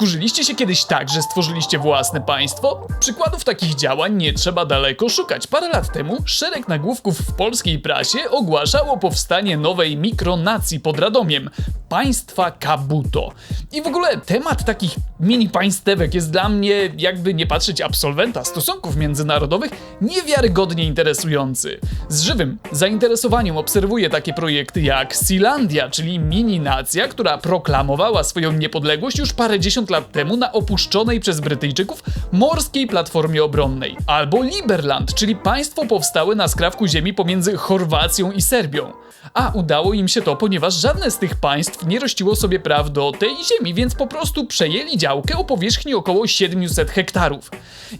Wkurzyliście się kiedyś tak, że stworzyliście własne państwo? Przykładów takich działań nie trzeba daleko szukać. Parę lat temu szereg nagłówków w polskiej prasie ogłaszało powstanie nowej mikronacji pod Radomiem państwa Kabuto. I w ogóle temat takich mini państewek jest dla mnie, jakby nie patrzeć absolwenta stosunków międzynarodowych, niewiarygodnie interesujący. Z żywym zainteresowaniem obserwuję takie projekty jak Sealandia, czyli mini nacja, która proklamowała swoją niepodległość już parędziesiąt lat temu na opuszczonej przez Brytyjczyków morskiej platformie obronnej. Albo Liberland, czyli państwo powstałe na skrawku ziemi pomiędzy Chorwacją i Serbią. A udało im się to, ponieważ żadne z tych państw nie rościło sobie praw do tej ziemi, więc po prostu przejęli działkę o powierzchni około 700 hektarów.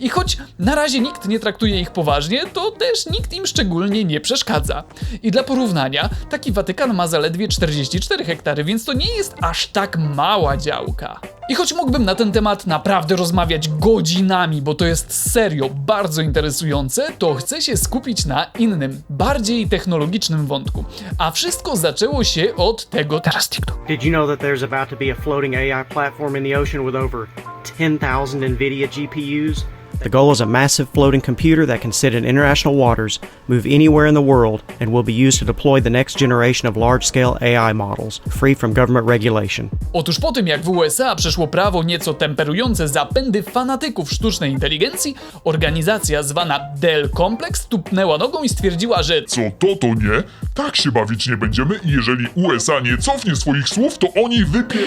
I choć na razie nikt nie traktuje ich poważnie, to też nikt im szczególnie nie przeszkadza. I dla porównania, taki Watykan ma zaledwie 44 hektary, więc to nie jest aż tak mała działka. I choć mógłbym na ten temat naprawdę rozmawiać godzinami, bo to jest serio bardzo interesujące, to chcę się skupić na innym, bardziej technologicznym wątku. A wszystko zaczęło się od tego. Teraz TikTok. Did you know that there's about to be a floating AI platform in the ocean with over 10,000 NVIDIA GPUs? The goal is a massive floating computer that can sit in international waters, move anywhere in the world, and will be used to deploy the next generation of large scale AI models, free from government regulation. Otóż po tym, jak w USA przeszło prawo nieco temperujące zapędy fanatyków sztucznej inteligencji, organizacja zwana Dell Complex tupnęła nogą i stwierdziła, że Co to, to nie? Tak się bawić nie będziemy i jeżeli USA nie cofnie swoich słów, to oni wypie...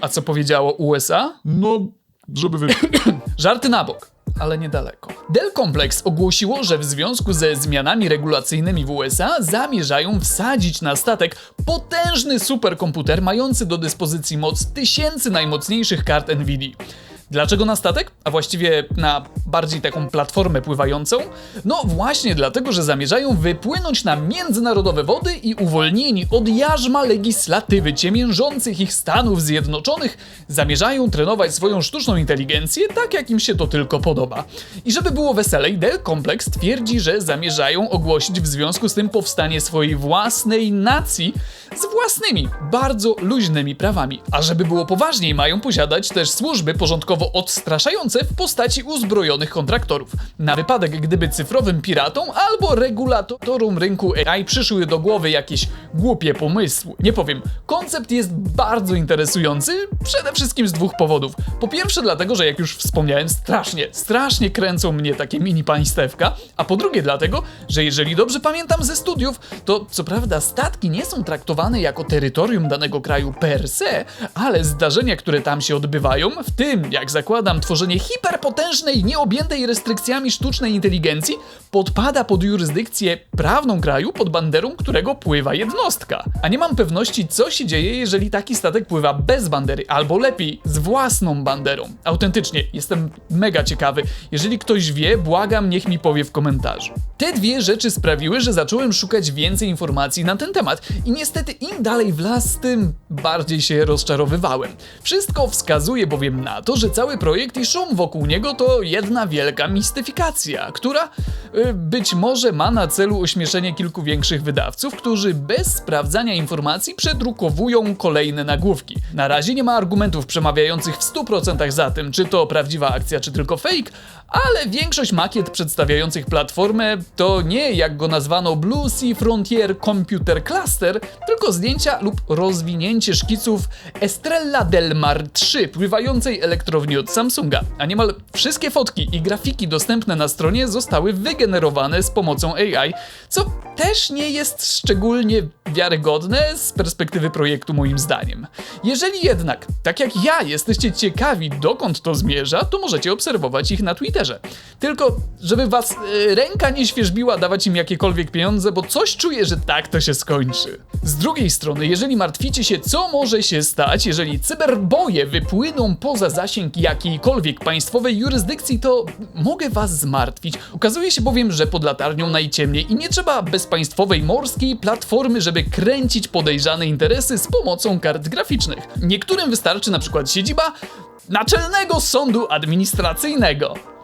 a co powiedziało USA? No, żeby wy... Żarty na bok, ale niedaleko. Dell Complex ogłosiło, że w związku ze zmianami regulacyjnymi w USA zamierzają wsadzić na statek potężny superkomputer mający do dyspozycji moc tysięcy najmocniejszych kart Nvidia. Dlaczego na statek? A właściwie na bardziej taką platformę pływającą? No właśnie dlatego, że zamierzają wypłynąć na międzynarodowe wody i uwolnieni od jarzma legislatywy ciemiężących ich Stanów Zjednoczonych zamierzają trenować swoją sztuczną inteligencję tak, jak im się to tylko podoba. I żeby było weselej, Dell Complex twierdzi, że zamierzają ogłosić w związku z tym powstanie swojej własnej nacji z własnymi, bardzo luźnymi prawami. A żeby było poważniej, mają posiadać też służby porządkowo odstraszające w postaci uzbrojonych kontraktorów. Na wypadek, gdyby cyfrowym piratom albo regulatorom rynku AI przyszły do głowy jakieś głupie pomysły. Nie powiem, koncept jest bardzo interesujący, przede wszystkim z dwóch powodów. Po pierwsze dlatego, że jak już wspomniałem, strasznie, strasznie kręcą mnie takie mini państewka, a po drugie dlatego, że jeżeli dobrze pamiętam ze studiów, to co prawda statki nie są traktowane jako terytorium danego kraju per se, ale zdarzenia, które tam się odbywają, w tym, jak zakładam, tworzenie hiperpotężnej, nieobjętej restrykcjami sztucznej inteligencji, podpada pod jurysdykcję prawną kraju, pod banderą którego pływa jednostka. A nie mam pewności, co się dzieje, jeżeli taki statek pływa bez bandery, albo lepiej, z własną banderą. Autentycznie, jestem mega ciekawy. Jeżeli ktoś wie, błagam, niech mi powie w komentarzu. Te dwie rzeczy sprawiły, że zacząłem szukać więcej informacji na ten temat i niestety im dalej w las, tym bardziej się rozczarowywałem. Wszystko wskazuje bowiem na to, że cały projekt i szum wokół niego to jedna wielka mistyfikacja, która być może ma na celu ośmieszenie kilku większych wydawców, którzy bez sprawdzania informacji przedrukowują kolejne nagłówki. Na razie nie ma argumentów przemawiających w 100% za tym, czy to prawdziwa akcja, czy tylko fake, ale większość makiet przedstawiających platformę to nie, jak go nazwano, Blue Sea Frontier Computer Cluster, tylko zdjęcia lub rozwinięcie szkiców Estrella del Mar 3, pływającej elektrowni od Samsunga. A niemal wszystkie fotki i grafiki dostępne na stronie zostały wygenerowane z pomocą AI, co też nie jest szczególnie wiarygodne z perspektywy projektu moim zdaniem. Jeżeli jednak, tak jak ja, jesteście ciekawi dokąd to zmierza, to możecie obserwować ich na Twitterze. Tylko, żeby was e, ręka nie świeżbiła dawać im jakiekolwiek pieniądze, bo coś czuję, że tak to się skończy. Z drugiej strony, jeżeli martwicie się, co może się stać, jeżeli cyberboje wypłyną poza zasięg jakiejkolwiek państwowej jurysdykcji, to mogę was zmartwić. Okazuje się bowiem, że pod latarnią najciemniej i nie trzeba bezpaństwowej morskiej platformy, żeby kręcić podejrzane interesy z pomocą kart graficznych. Niektórym wystarczy na przykład siedziba Naczelnego Sądu Administracyjnego.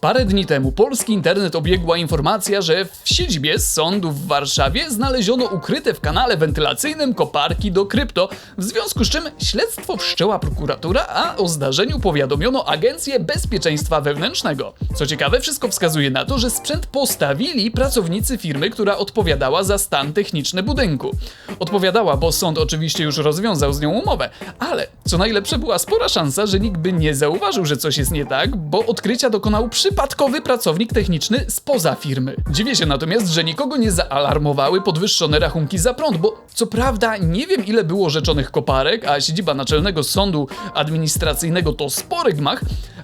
Parę dni temu polski internet obiegła informacja, że w siedzibie sądu w Warszawie znaleziono ukryte w kanale wentylacyjnym koparki do krypto, w związku z czym śledztwo wszczęła prokuratura, a o zdarzeniu powiadomiono Agencję Bezpieczeństwa Wewnętrznego. Co ciekawe, wszystko wskazuje na to, że sprzęt postawili pracownicy firmy, która odpowiadała za stan techniczny budynku. Odpowiadała, bo sąd oczywiście już rozwiązał z nią umowę, ale co najlepsze była spora szansa, że nikt by nie zauważył, że coś jest nie tak, bo odkrycia dokonał przypadkowy pracownik techniczny spoza firmy. Dziwię się natomiast, że nikogo nie zaalarmowały podwyższone rachunki za prąd, bo co prawda nie wiem ile było rzeczonych koparek, a siedziba Naczelnego Sądu Administracyjnego to spory gmach,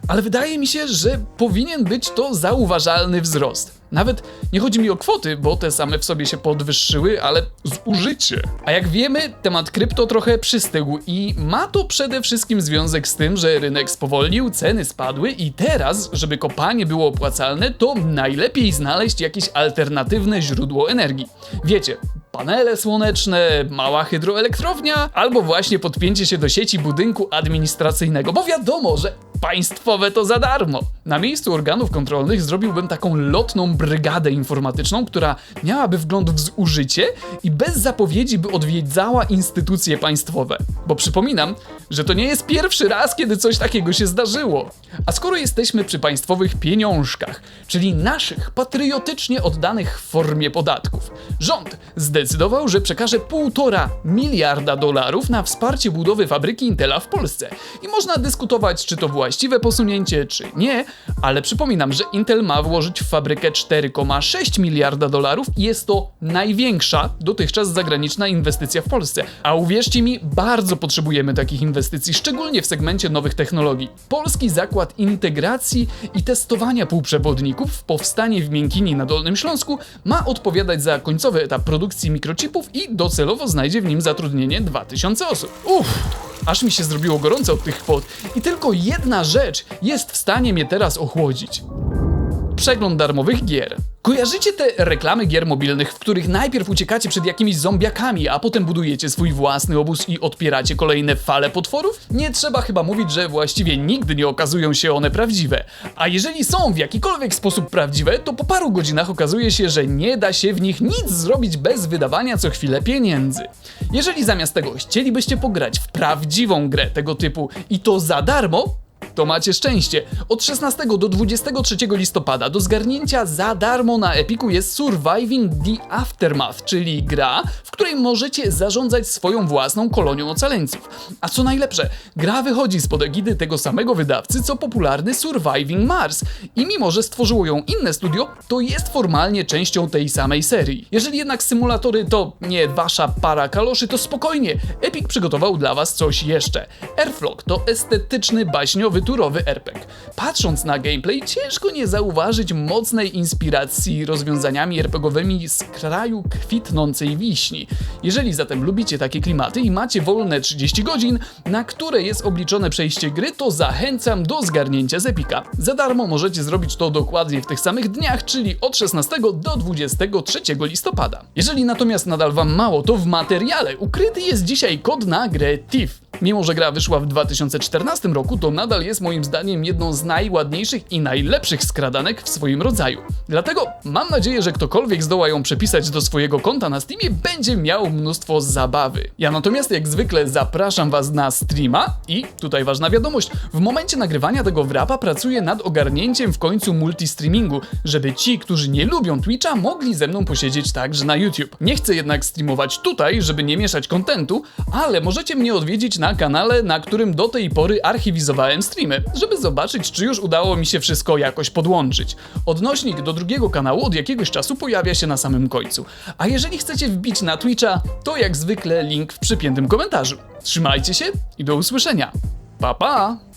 ale wydaje mi się, że powinien być to zauważalny wzrost. Nawet nie chodzi mi o kwoty, bo te same w sobie się podwyższyły, ale zużycie. A jak wiemy, temat krypto trochę przystygł i ma to przede wszystkim związek z tym, że rynek spowolnił, ceny spadły i teraz, żeby kopanie było opłacalne, to najlepiej znaleźć jakieś alternatywne źródło energii. Wiecie, panele słoneczne, mała hydroelektrownia, albo właśnie podpięcie się do sieci budynku administracyjnego, bo wiadomo, że państwowe to za darmo. Na miejscu organów kontrolnych zrobiłbym taką lotną brygadę informatyczną, która miałaby wgląd w zużycie i bez zapowiedzi by odwiedzała instytucje państwowe. Bo przypominam, że to nie jest pierwszy raz, kiedy coś takiego się zdarzyło. A skoro jesteśmy przy państwowych pieniążkach, czyli naszych patriotycznie oddanych w formie podatków, rząd zdecydował, że przekaże 1,5 miliarda dolarów na wsparcie budowy fabryki Intela w Polsce. I można dyskutować, czy to właściwe posunięcie, czy nie, ale przypominam, że Intel ma włożyć w fabrykę 4,6 miliarda dolarów i jest to największa dotychczas zagraniczna inwestycja w Polsce. A uwierzcie mi, bardzo potrzebujemy takich inwestycji, szczególnie w segmencie nowych technologii. Polski Zakład Integracji i Testowania Półprzewodników w powstanie w Miękini na Dolnym Śląsku ma odpowiadać za końcowy etap produkcji mikrochipów i docelowo znajdzie w nim zatrudnienie 2000 osób. Uff! Aż mi się zrobiło gorąco od tych kwot i tylko jedna rzecz jest w stanie mnie teraz ochłodzić przegląd darmowych gier. Kojarzycie te reklamy gier mobilnych, w których najpierw uciekacie przed jakimiś zombiakami, a potem budujecie swój własny obóz i odpieracie kolejne fale potworów? Nie trzeba chyba mówić, że właściwie nigdy nie okazują się one prawdziwe. A jeżeli są w jakikolwiek sposób prawdziwe, to po paru godzinach okazuje się, że nie da się w nich nic zrobić bez wydawania co chwilę pieniędzy. Jeżeli zamiast tego chcielibyście pograć w prawdziwą grę tego typu i to za darmo, to macie szczęście. Od 16 do 23 listopada do zgarnięcia za darmo na Epiku jest Surviving the Aftermath, czyli gra, w której możecie zarządzać swoją własną kolonią ocaleńców. A co najlepsze, gra wychodzi spod egidy tego samego wydawcy, co popularny Surviving Mars. I mimo, że stworzyło ją inne studio, to jest formalnie częścią tej samej serii. Jeżeli jednak symulatory to nie wasza para kaloszy, to spokojnie, Epic przygotował dla was coś jeszcze. Airflock to estetyczny, baśniowy turowy RPG. Patrząc na gameplay, ciężko nie zauważyć mocnej inspiracji rozwiązaniami RPGowymi z kraju kwitnącej wiśni. Jeżeli zatem lubicie takie klimaty i macie wolne 30 godzin, na które jest obliczone przejście gry, to zachęcam do zgarnięcia z Epika. Za darmo możecie zrobić to dokładnie w tych samych dniach, czyli od 16 do 23 listopada. Jeżeli natomiast nadal wam mało, to w materiale ukryty jest dzisiaj kod na grę TIFF. Mimo, że gra wyszła w 2014 roku, to nadal jest moim zdaniem jedną z najładniejszych i najlepszych skradanek w swoim rodzaju. Dlatego mam nadzieję, że ktokolwiek zdoła ją przepisać do swojego konta na Steamie, będzie miał mnóstwo zabawy. Ja natomiast jak zwykle zapraszam was na streama i tutaj ważna wiadomość, w momencie nagrywania tego wrapa pracuję nad ogarnięciem w końcu multistreamingu, żeby ci, którzy nie lubią Twitcha, mogli ze mną posiedzieć także na YouTube. Nie chcę jednak streamować tutaj, żeby nie mieszać kontentu, ale możecie mnie odwiedzić na kanale, na którym do tej pory archiwizowałem streamy, żeby zobaczyć, czy już udało mi się wszystko jakoś podłączyć. Odnośnik do drugiego kanału od jakiegoś czasu pojawia się na samym końcu. A jeżeli chcecie wbić na Twitcha, to jak zwykle link w przypiętym komentarzu. Trzymajcie się i do usłyszenia. Pa pa!